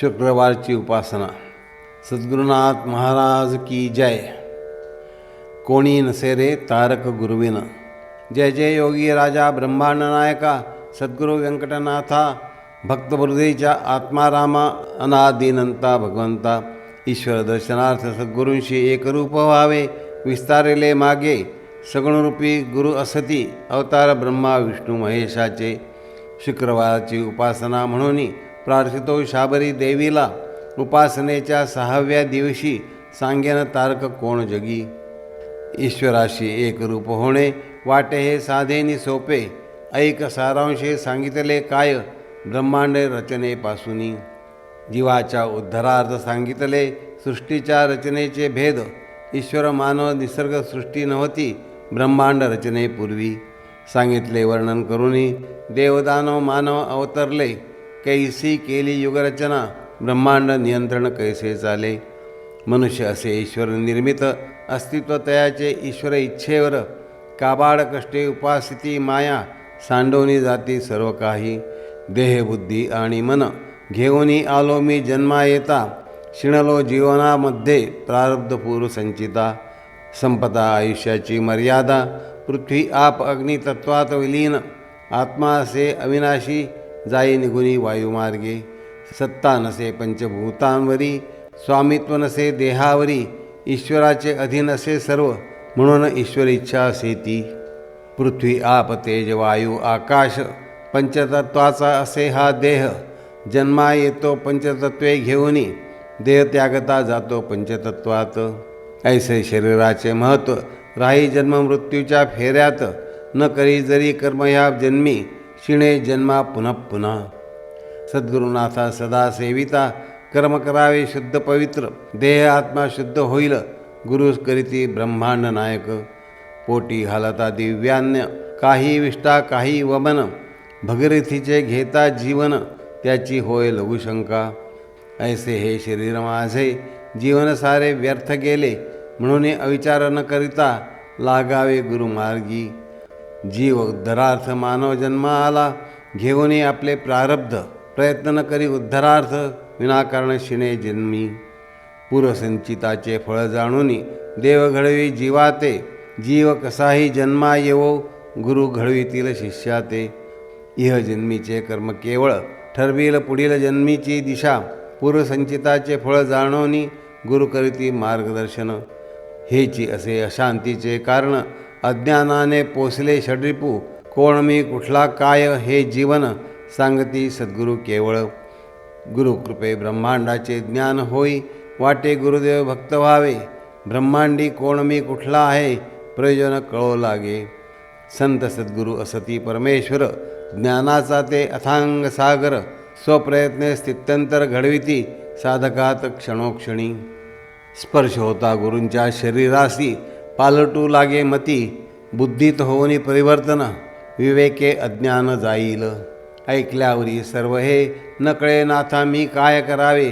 शुक्रवारची उपासना. सद्गुरुनाथ महाराज की जय. कोणी नसे रे तारक गुरुविन. जय जय योगी राजा ब्रह्मांड नायका सद्गुरू व्यंकटनाथा भक्तबुर्देच्या आत्मारामा अनादिनंता भगवंता. ईश्वर दर्शनार्थ सद्गुरूंशी एकरूप व्हावे विस्तारले मागे सगुणरूपी गुरु असती अवतार ब्रह्मा विष्णू महेशाचे शुक्रवाराची उपासना म्हणून प्रार्थितो शाबरी देवीला उपासनेच्या सहाव्या दिवशी सांगेन तारक कोण जगी. ईश्वराशी एक रूप होणे वाटे हे साधेनी सोपे. ऐक सारांशे सांगितले काय ब्रह्मांड रचनेपासून. जीवाच्या उद्धारार्थ सांगितले सृष्टीच्या रचनेचे भेद. ईश्वर मानव निसर्ग सृष्टी नव्हती ब्रह्मांड रचनेपूर्वी. सांगितले वर्णन करूनी देवदानव मानव अवतरले. कैसी केली युगरचना? ब्रह्मांड नियंत्रण कैसे चाले? मनुष्य असे ईश्वर निर्मित अस्तित्व तयाचे ईश्वर इच्छेवर काबाड कष्टे उपासिती माया सांडवणी जाती सर्व काही. देहबुद्धी आणि मन घेऊनी आलो मी जन्मा येता शिणलो जीवनामध्ये प्रारब्धपूर्व संचिता. संपदा आयुष्याची मर्यादा पृथ्वी आप अग्नितत्वात विलीन आत्मा असे अविनाशी जाई निगुणी वायुमार्गे। सत्ता नसे पंचभूतांवरी स्वामित्व नसे देहावरी ईश्वराचे अधीन असे सर्व म्हणून ईश्वर इच्छा असे ती पृथ्वी आप तेज वायू आकाश पंचतत्वाचा असे हा देह। जन्मा येतो पंचतत्वे घेऊनी देह त्यागता जातो पंचतत्वात। ऐसे शरीराचे महत्त्व राही जन्ममृत्यूच्या फेऱ्यात न करी जरी कर्म ह्या जन्मी क्षिणे जन्मा पुनः पुन्हा सद्गुरुनाथा सदा सेविता कर्म करावे शुद्ध पवित्र देह आत्मा शुद्ध होईल। गुरु करीती ब्रह्मांड नायक पोटी हालता दिव्यान्य काही विष्टा काही वमन। भगीरथीचे घेता जीवन त्याची होय लघुशंका ऐसे हे शरीर माझे जीवन सारे व्यर्थ गेले म्हणून अविचार न करिता लागावे गुरुमार्गी जीव उद्धरार्थ मानव जन्मा आला घेऊनही आपले प्रारब्ध प्रयत्न न करी उद्धरार्थ विनाकारण शिणे जन्मी. पूर्वसंचिताचे फळ जाणूनी देव घडवी जीवाते. जीव कसाही जन्मा येवो गुरु घडवीतील शिष्याते. इह जन्मीचे कर्म केवळ ठरविल पुढील जन्मीची दिशा. पूर्वसंचिताचे फळ जाणवणी गुरु करीती मार्गदर्शन. हेची असे अशांतीचे कारण अज्ञानाने पोसले षड्रिपू. कोण मी कुठला काय हे जीवन सांगती सद्गुरू केवळ. गुरुकृपे ब्रह्मांडाचे ज्ञान होई वाटे गुरुदेव भक्त व्हावे. ब्रह्मांडी कोण मी कुठला आहे प्रयोजन कळो लागे. संत सद्गुरू असती परमेश्वर ज्ञानाचा ते अथांग सागर. स्वप्रयत्ने स्थित्यंतर घडविती साधकात क्षणोक्षणी. स्पर्श होता गुरूंच्या शरीरासी पालटू लागे मती बुद्धीत होऊनी परिवर्तन विवेके अज्ञान जाईल. ऐकल्यावरी सर्व हे नकळे नाथा मी काय करावे?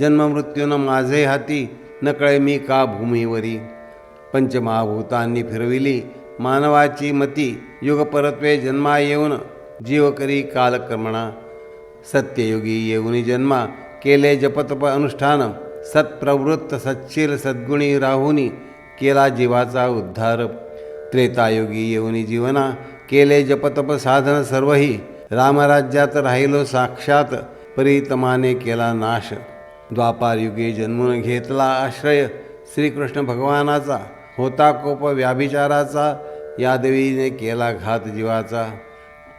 जन्ममृत्यून माझे हाती नकळे मी का भूमीवरी? पंचमहाभूतांनी फिरविली मानवाची मती युगपरत्वे जन्मा येऊन जीव करी कालक्रमणा. सत्ययुगी येऊनी जन्मा केले जपतप अनुष्ठान सत्प्रवृत्त सच्चिल सद्गुणी राहुनी केला जीवाचा उद्धार. त्रेतायुगी येऊनी जीवना केले जपतप साधन सर्वही. रामराज्यात राहिलो साक्षात परितमाने केला नाश. द्वापारयुगे जन्मून घेतला आश्रय. श्रीकृष्ण भगवानाचा होता कोप व्याभिचाराचा. यादवीने केला घात जीवाचा.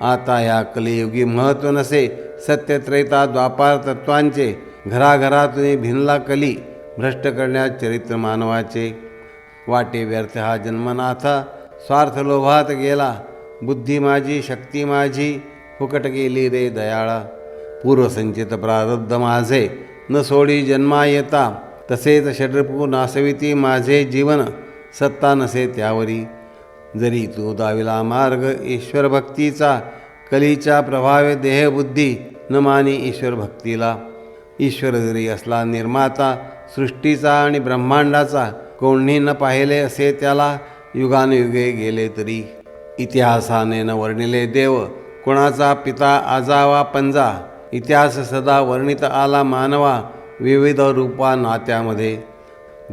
आता या कलियुगी महत्त्व नसे. सत्यत्रैता द्वापार तत्वांचे. घराघरातून भिनला कली. भ्रष्ट करण्यात चरित्र मानवाचे. वाटे व्यर्थ हा जन्मनाथा. स्वार्थ लोभात गेला. बुद्धी माझी शक्ती माझी फुकट गेली रे दयाळा. पूर्वसंचित प्रारब्ध माझे न सोडी जन्मा येता. तसेच षड्रपू नासविती माझे जीवन सत्ता नसे त्यावरी. जरी तू दाविला मार्ग ईश्वर भक्तीचा कलीच्या प्रभावे देहबुद्धी न मानी ईश्वर भक्तीला. ईश्वर जरी असला निर्माता सृष्टीचा आणि ब्रह्मांडाचा कोणी न पाहिले असे त्याला युगानुयुगे गेले तरी. इतिहासाने न वर्णिले देव कोणाचा पिता आजावा पंजा इतिहास सदा वर्णित आला मानवा विविध रूपा नात्यामध्ये.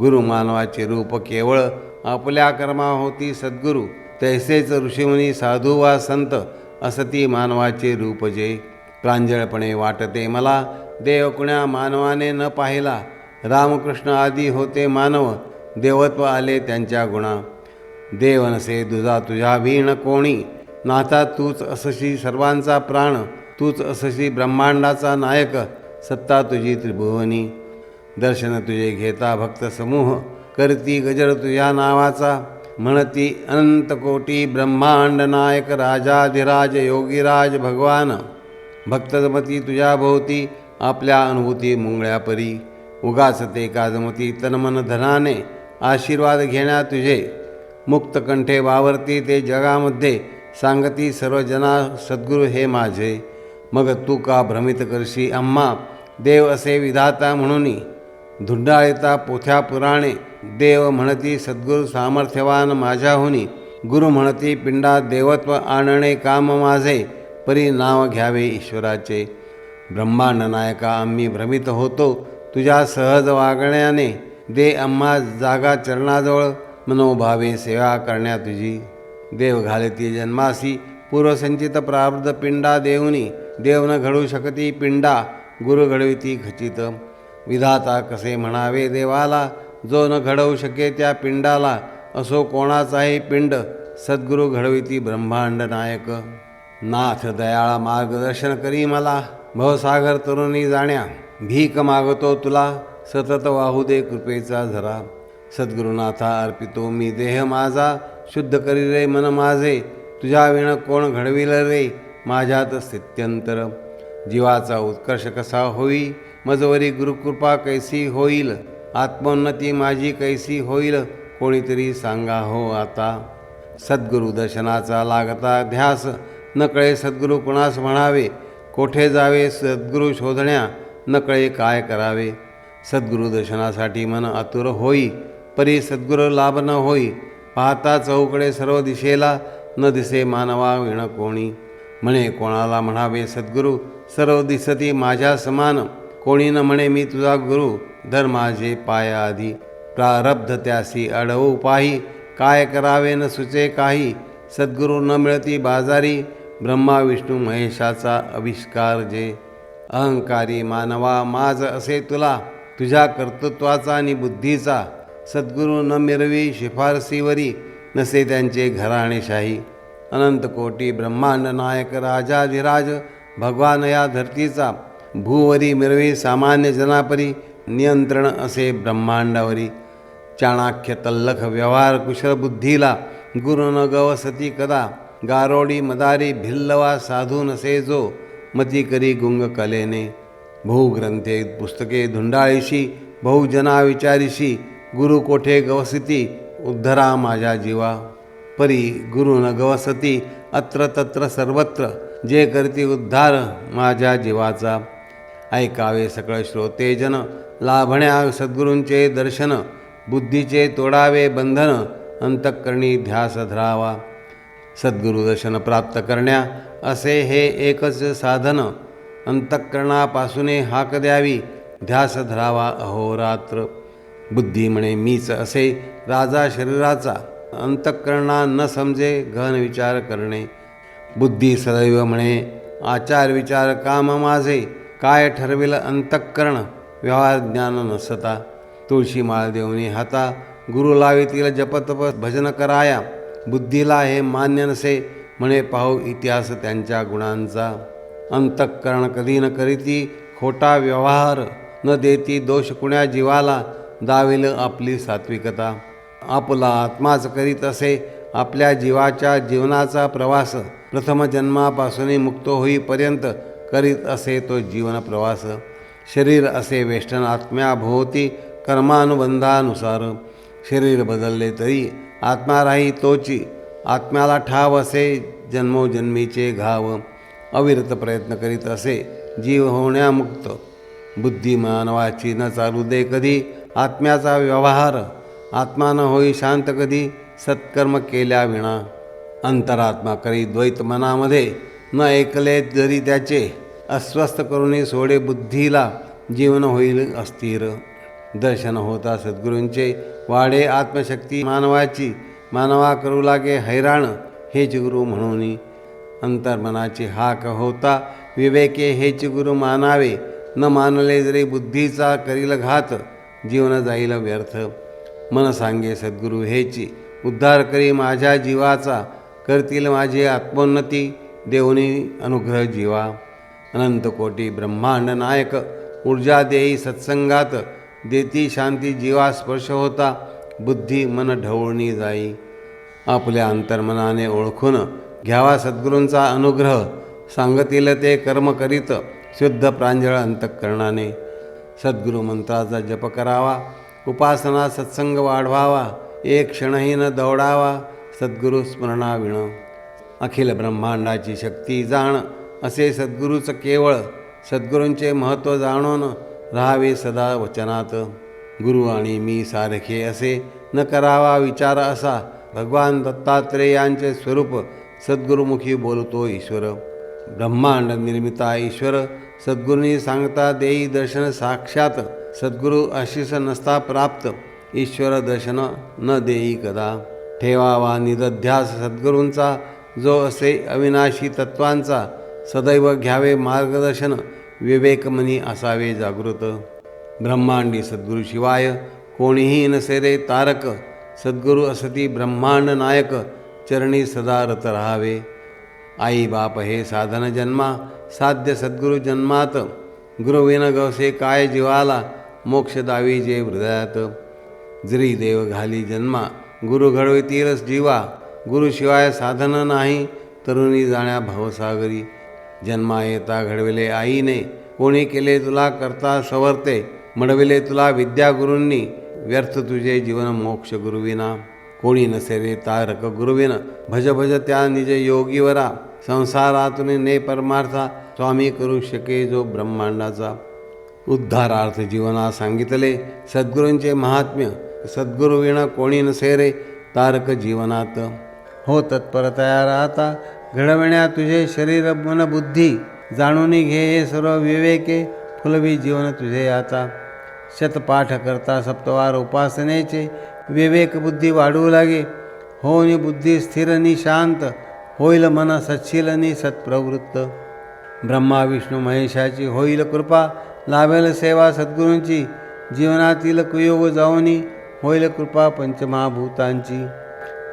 गुरु मानवाचे रूप केवळ आपल्या कर्मा होती सद्गुरू तैसेच ऋषीमुनी साधू वा संत असती मानवाचे रूप जे. प्रांजळपणे वाटते मला देव कुण्या मानवाने न पाहिला. रामकृष्ण आदी होते मानव देवत्व आले त्यांच्या गुणा. देव नसे दुजा तुझ्या भीण कोणी. नाथा तूच असशी सर्वांचा प्राण. तूच असशी ब्रह्मांडाचा नायक. सत्ता तुझी त्रिभुवनी. दर्शन तुझे घेता भक्त समूह. करती गजर तुझ्या नावाचा. म्हणती अनंत कोटी ब्रह्मांड नायक राजाधिराज योगीराज भगवान. भक्तजमती तुझ्या भोवती आपल्या अनुभूती मुंगळ्या परी उगाच ते काजमती तनमन धनाने. आशीर्वाद घेण्या तुझे. मुक्तकंठे वावरती ते जगामध्ये सांगती सर्वजना सद्गुरु सद्गुरू हे माझे. मग तू का भ्रमित करशी? आम्हा देव असे विधाता म्हणून. धुंडाळीता पोथ्या पुराणे. देव म्हणती सद्गुरू सामर्थ्यवान माझ्याहुनी. गुरु म्हणती पिंडात देवत्व आणणे काम माझे. परी नाव घ्यावे ईश्वराचे. ब्रह्मांड नायका आम्ही भ्रमित होतो तुझ्या सहज वागण्याने. दे अम्मा जागा चरणाजवळ मनोभावे सेवा करण्या तुझी. देव घालती जन्मासी पूर्वसंचित प्रारब्ध पिंडा देवनी देव न घडू शकती पिंडा गुरु घडविती खचित. विधाता कसे म्हणावे देवाला जो न घडवू शके त्या पिंडाला असो कोणाचाही पिंड सद्गुरू घडविती ब्रह्मांड नायक. नाथ दयाळा मार्गदर्शन करी मला भवसागर तरुणी जाण्या भीक मागतो तुला. सतत वाहू दे कृपेचा झरा. सद्गुरुनाथा अर्पितो मी देह माझा. शुद्ध करी रे मन माझे. तुझ्या विण कोण घडविल रे? माझ्यात स्थित्यंतर. जीवाचा उत्कर्ष कसा होई? मजवरी गुरुकृपा कैसी होईल? आत्मोन्नती माझी कैसी होईल? कोणीतरी सांगा हो आता. सद्गुरु दर्शनाचा लागता ध्यास. न कळे सद्गुरू कुणास म्हणावे? कोठे जावे सद्गुरू शोधण्या? न कळे काय करावे? सद्गुरू दर्शनासाठी मन आतुर होई परी सद्गुरु लाभ न होई पाहता चौकडे सर्व दिशेला न दिसे मानवा विण कोणी. म्हणे कोणाला म्हणावे सद्गुरू सर्व दिसती माझ्या समान कोणी न म्हणे मी तुझा गुरु धर माझे पाया आधी. प्रारब्ध त्यासी अडवू पाही काय करावे न सुचे काही सद्गुरू न मिळती बाजारी ब्रह्मा विष्णू महेशाचा आविष्कार जे. अहंकारी मानवा माझ असे तुला तुझ्या कर्तृत्वाचा आणि बुद्धीचा सद्गुरू न मिरवी शिफारसीवरी नसे त्यांचे घराणेशाही अनंत कोटी ब्रह्मांड नायक राजाधिराज भगवान या धरतीचा भूवरी मिरवी सामान्य जनापरी नियंत्रण असे ब्रह्मांडावरी. चाणाख्य तल्लख व्यवहार कुशल बुद्धीला गुरु न गवसती कदा. गारोडी मदारी भिल्लवा साधू नसे जो मती करी गुंग कलेने. बहुग्रंथे पुस्तके धुंडाळीशी बहुजना विचारीशी गुरु कोठे गवसती उद्धरा माझ्या जीवा. परी गुरु न गवसती अत्र तत्र सर्वत्र जे करती उद्धार माझ्या जीवाचा. ऐकावे सकळ श्रोतेजन लाभण्या सद्गुरूंचे दर्शन बुद्धीचे तोडावे बंधन अंतःकरणी ध्यास धरावा. सद्गुरुदर्शन प्राप्त करण्या असे हे एकच साधन अंतःकरणापासून हाक द्यावी. ध्यास धरावा अहोरात्र बुद्धी म्हणे मीच असे राजा शरीराचा अंतःकरणा न समजे गहन विचार करणे. बुद्धी सदैव म्हणे आचार विचार काम माझे. काय ठरविलं अंतःकरण? व्यवहार ज्ञान नसता. तुळशी माळ देऊनी हाता गुरु लावितील जपतप भजन कराया. बुद्धीला हे मान्य नसे म्हणे पाहू इतिहास त्यांच्या गुणांचा. अंतःकरण कधी न करीती खोटा व्यवहार न देती दोष कुण्या जीवाला दाविल आपली सात्विकता. आपला आत्माच करीत असे आपल्या जीवाच्या जीवनाचा प्रवास प्रथम जन्मापासूनही मुक्त होईपर्यंत करीत असे तो जीवन प्रवास. शरीर असे वेष्टन आत्म्याभोवती कर्मानुबंधानुसार. शरीर बदलले तरी आत्मा राही तोची. आत्म्याला ठाव असे जन्मोजन्मीचे घाव. अविरत प्रयत्न करीत असे. जीव होण्यामुक्त. बुद्धी मानवाची न चालू दे कधी. आत्म्याचा व्यवहार. आत्मा न होई शांत कधी. सत्कर्म केल्याविणा अंतरात्मा करी द्वैत मनामध्ये. न ऐकले जरी त्याचे. अस्वस्थ करून सोडे बुद्धीला. जीवन होईल अस्थिर. दर्शन होता सद्गुरूंचे. वाढे आत्मशक्ती मानवाची. मानवा करू लागे हैराण. हेच गुरु म्हणून. अंतर्मनाची हाक होता विवेके हेच गुरु मानावे न मानले जरी बुद्धीचा करील घात जीवन जाईल व्यर्थ. मन सांगे सद्गुरु हेची उद्धार करी माझ्या जीवाचा करतील माझी आत्मोन्नती देवनी अनुग्रह जीवा. अनंतकोटी ब्रह्मांड नायक ऊर्जा देई सत्संगात देती शांती जीवा स्पर्श होता बुद्धी मन ढवळणी जाई. आपल्या अंतर्मनाने ओळखून घ्यावा सद्गुरूंचा अनुग्रह. सांगतील ते कर्म करीत शुद्ध प्रांजळ अंतःकरणाने. सद्गुरु मंत्राचा जप करावा उपासना सत्संग वाढवावा एक क्षणही न दौडावा सद्गुरु स्मरणाविण. अखिल ब्रह्मांडाची शक्ती जाण असे सद्गुरूचं केवळ सद्गुरूंचे महत्त्व जाणून राहावे सदा वचनात. गुरु आणि मी सारखे असे न करावा विचार असा भगवान दत्तात्रेयांचे स्वरूप सद्गुरुमुखी बोलतो ईश्वर. ब्रह्मांड निर्मिता ईश्वर. सद्गुरूंनी सांगता देई दर्शन साक्षात. सद्गुरू आशिष नसता प्राप्त. ईश्वर दर्शन न देई कदा. ठेवावा निदध्यास सद्गुरूंचा. जो असे अविनाशी तत्वांचा सदैव घ्यावे मार्गदर्शन विवेकमनी असावे जागृत. ब्रह्मांडी सद्गुरू शिवाय कोणीही नसे रे तारक. सद्गुरू असती ब्रह्मांड नायक. चरणी सदा रत राहावे. आई बाप हे साधन जन्मा साध्य सद्गुरु जन्मात. गुरुविन गवसे काय जीवाला मोक्ष दावी जे हृदयात. जरी देव घाली जन्मा गुरु घडवितीलच जीवा. गुरुशिवाय साधन नाही तरुणी जाण्या भवसागरी. जन्मा येता घडविले आईने कोणी केले तुला करता सवरते. मडविले तुला विद्यागुरूंनी व्यर्थ तुझे जीवन मोक्ष गुरुविना. कोणी नसे रे तारक गुरुविन. भज भज त्या निज योगीवरा. संसारातून ने परमार्था. स्वामी करू शके जो ब्रह्मांडाचा. उद्धारार्थ जीवना सांगितले. सद्गुरूंचे महात्म्य. सद्गुरुविण कोणी नसे रे तारक जीवनात. हो तत्परतया राहता घडविण्या तुझे शरीर मन बुद्धी. जाणून घे हे सर्व विवेके. फुलवी जीवन तुझे आता. शतपाठ करता सप्तवार उपासनेचे. विवेक बुद्धी लागे. होनी बुद्धी स्थिर नि शांत होईल मन सच्छील नि सत्प्रवृत्त. ब्रह्मा विष्णू महेशाची होईल कृपा लाभेल सेवा सद्गुरूंची जीवनातील कुयोग जाऊनी होईल कृपा पंचमहाभूतांची.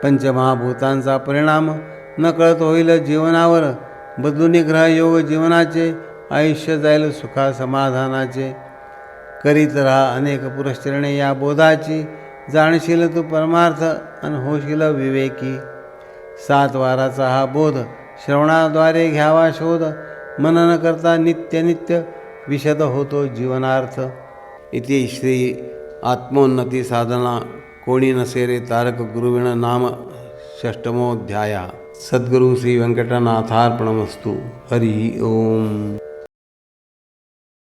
पंचमहाभूतांचा परिणाम न कळत होईल जीवनावर बदलूनी ग्रह योग जीवनाचे आयुष्य जाईल सुखा समाधानाचे करीत राहा अनेक पुरश्चरणे या बोधाची जाणशील तू परमार्थ आणि होशील विवेकी. सात वाराचा हा बोध श्रवणाद्वारे घ्यावा शोध. मनन करता नित्य नित्य विशद होतो जीवनार्थ. इति श्री आत्मोन्नती साधना. कोणी नसे रे तारक गुरुविण नाम षष्टमोध्याय सद्गुरु श्री व्यंकटनाथार्पणमस्तु हरि ओम.